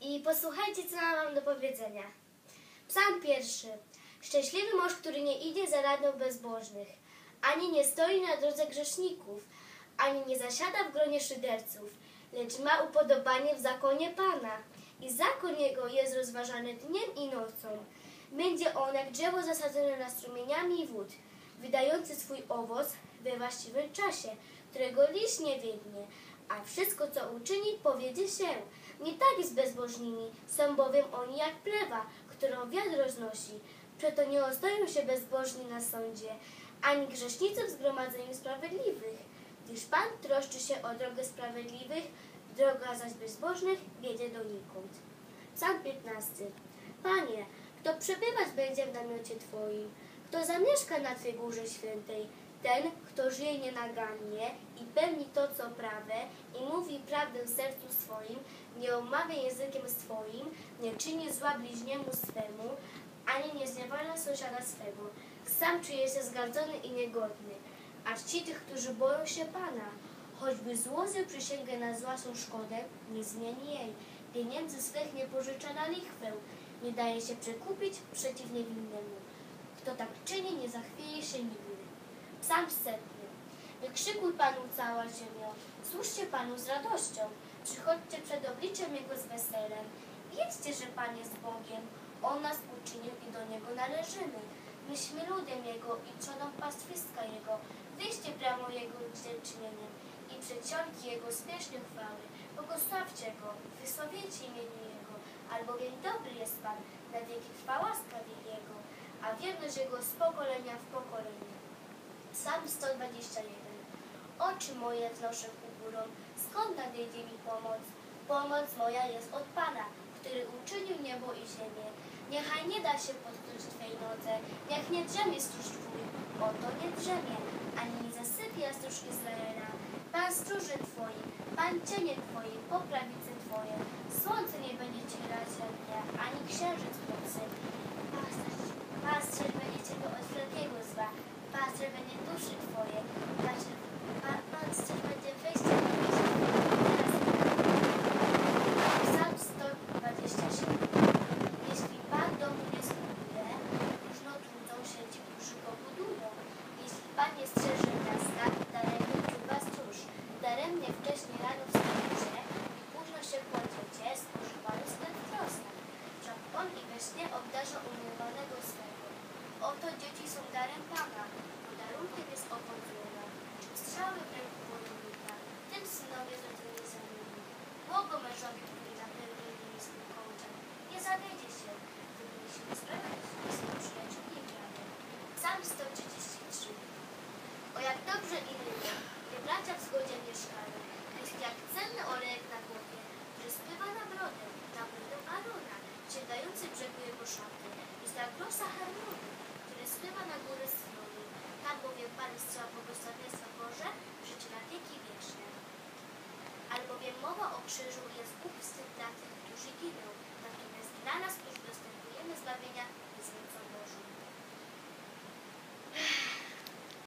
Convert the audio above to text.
I posłuchajcie, co mam do powiedzenia. Psalm pierwszy. Szczęśliwy mąż, który nie idzie za radą bezbożnych, ani nie stoi na drodze grzeszników, ani nie zasiada w gronie szyderców, lecz ma upodobanie w zakonie Pana i zakon jego jest rozważany dniem i nocą. Będzie on jak drzewo zasadzone na strumieniami wód, wydający swój owoc we właściwym czasie, którego liść nie wiednie, a wszystko, co uczyni, powiedzie się. Nie tak jest z bezbożnymi, są bowiem oni jak plewa, którą wiatr roznosi. Przeto nie ostoją się bezbożni na sądzie, ani grzesznicy w zgromadzeniu sprawiedliwych. Gdyż Pan troszczy się o drogę sprawiedliwych, droga zaś bezbożnych wiedzie donikąd. Psalm 15. Panie, kto przebywać będzie w namiocie Twoim, kto zamieszka na Twej górze świętej, ten, kto żyje nienagannie i pełni to, co prawe i mówi prawdę w sercu swoim, nie omawia językiem swoim, nie czyni zła bliźniemu swemu, ani nie zniewala sąsiada swego. Sam czuje się zgardzony i niegodny, a czci tych, którzy boją się Pana. Choćby złożył przysięgę na własną szkodę, nie zmieni jej. Pieniędzy swych nie pożycza na lichwę, nie daje się przekupić przeciw niewinnemu. Kto tak czyni, nie zachwieje się nigdy. Psalm setny. Wykrzykuj Panu cała ziemio, służcie Panu z radością, przychodźcie przed obliczem Jego z weselem. Wiedzcie, że Pan jest Bogiem, On nas uczynił i do Niego należymy. Myśmy ludem Jego i trzodą pastwiska Jego. Wyjście bramą Jego dziękczynieniem i przedsionki Jego pieśnią chwały. Błogosławcie Go, wysławiajcie imieniu Jego, albowiem dobry jest Pan, na wieki trwa łaska Jego, a wierność Jego z pokolenia w pokolenie. Psalm 121. Oczy moje wznoszę ku górom, skąd nadejdzie mi pomoc? Pomoc moja jest od Pana, który uczynił niebo i ziemię. Niechaj nie da się potknąć Twej nodze, niech nie drzemie stróż Twój, oto nie drzemie, ani nie zasypia stróż Izraela. Pan stróży Twoi, Pan cienie Twoje, po prawicy Twoje. Słońce nie będzie Ci ziemia, ani księżyc w nocy. Pasterz, pasterz będzie Ciebie od wszelkiego zła, pasterz będzie duszy Twoje, pasterz, pa, pasterz będzie do wejścia. Psalm 127. Jeśli Pan domu nie zbuduje, próżno trudzą się ci, którzy go. Jeśli Pan nie Oto dzieci są darem Pana, podarunkiem jest owoc nieba. Strzały w ręku wojownika, tym synowie zrodzeni zamieni. Błogo mężowi, który napełnieni swym kołczem. Nie zawiedzie się, gdyby nie się sprawiać, nie swój przyjaciół nie prawie. Psalm 133. O jak dobrze i gdy bracia w zgodzie mieszkają. Jest jak cenny olejek na głowie, który spływa na brodę, na brodę Arona, sięgający brzegu jego szaty. Jest jak rosa Hermonu, spływa na górę Syjonu. Tam bowiem Pan strzała błogosławieństwa Boże, życie na wieki wieczne. Albowiem mowa o krzyżu jest wstyd dla tych, którzy giną, natomiast dla nas, którzy dostępujemy zbawienia, jest.